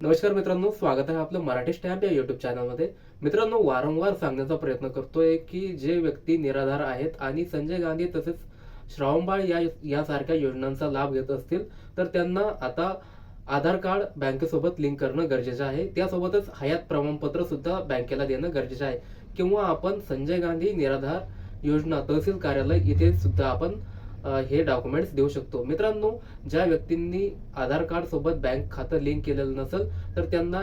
नमस्कार मित्रांनो स्वागत आहे आपलं मराठी स्टॅम्प या युट्यूब चॅनलमध्ये मित्रांनो वारंवार सांगण्याचा प्रयत्न करतोय की जे व्यक्ती निराधार आहेत आणि संजय गांधी तसेच श्रावणबाळ या यासारख्या योजनांचा लाभ घेत असतील तर त्यांना आता आधार कार्ड बँकेसोबत लिंक करणं गरजेचं आहे. त्यासोबतच हयात प्रमाणपत्र सुद्धा बँकेला देणं गरजेचं आहे. किंवा आपण संजय गांधी निराधार योजना तहसील कार्यालय इथे सुद्धा आपण हे डॉक्युमेंट्स देऊ शकतो. मित्रांनो ज्या व्यक्तींनी आधार कार्ड सोबत बँक खातं लिंक केलेलं नसेल तर त्यांना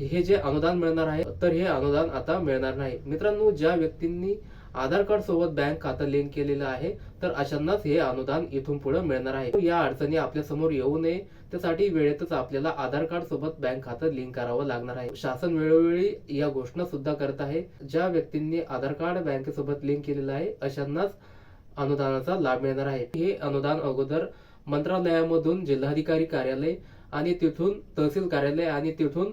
हे जे अनुदान मिळणार आहे तर हे अनुदान आता मिळणार नाही. मित्रांनो ज्या व्यक्तींनी आधार कार्ड सोबत बँक खातं लिंक केलेलं आहे तर अशांनाच हे अनुदान इथून पुढे मिळणार आहे. या अडचणी आपल्यासमोर येऊ नये त्यासाठी वेळेतच आपल्याला आधार कार्ड सोबत बँक खातं लिंक करावं लागणार आहे. शासन वेळोवेळी या घोषणा सुद्धा करत आहे. ज्या व्यक्तींनी आधार कार्ड बँकेसोबत लिंक केलेलं आहे अशांनाच अनुदानाचा लाभ मिळणार आहे. हे अनुदान अगोदर मंत्रालयामधून जिल्हाधिकारी कार्यालय आणि तिथून तहसील कार्यालय आणि तिथून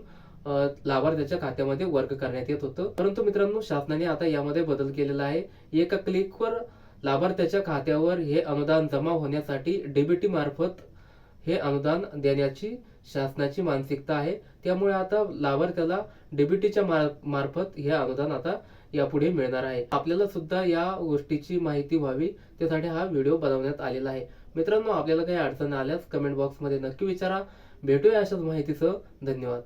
लाभार्थ्याच्या खात्यामध्ये वर्ग करण्यात येत होतं. परंतु मित्रांनो शासनाने आता यामध्ये बदल केलेला आहे. एका क्लिकवर लाभार्थ्याच्या खात्यावर हे अनुदान जमा होण्यासाठी डीबीटी मार्फत हे अनुदान देण्याची शासनाची मानसिकता आहे. त्यामुळे आता लाभार्थ्याला डीबीटीच्या मार्फत हे अनुदान आता यापुढे मिळणार आहे. आपल्याला सुद्धा या गोष्टीची माहिती व्हावी. त्यासाठी हा व्हिडिओ बनवण्यात आलेला आहे. मित्रांनो आपल्याला काही अडचण आल्यास कमेंट बॉक्समध्ये नक्की विचारा. भेटूया अशाच माहितीसह. धन्यवाद.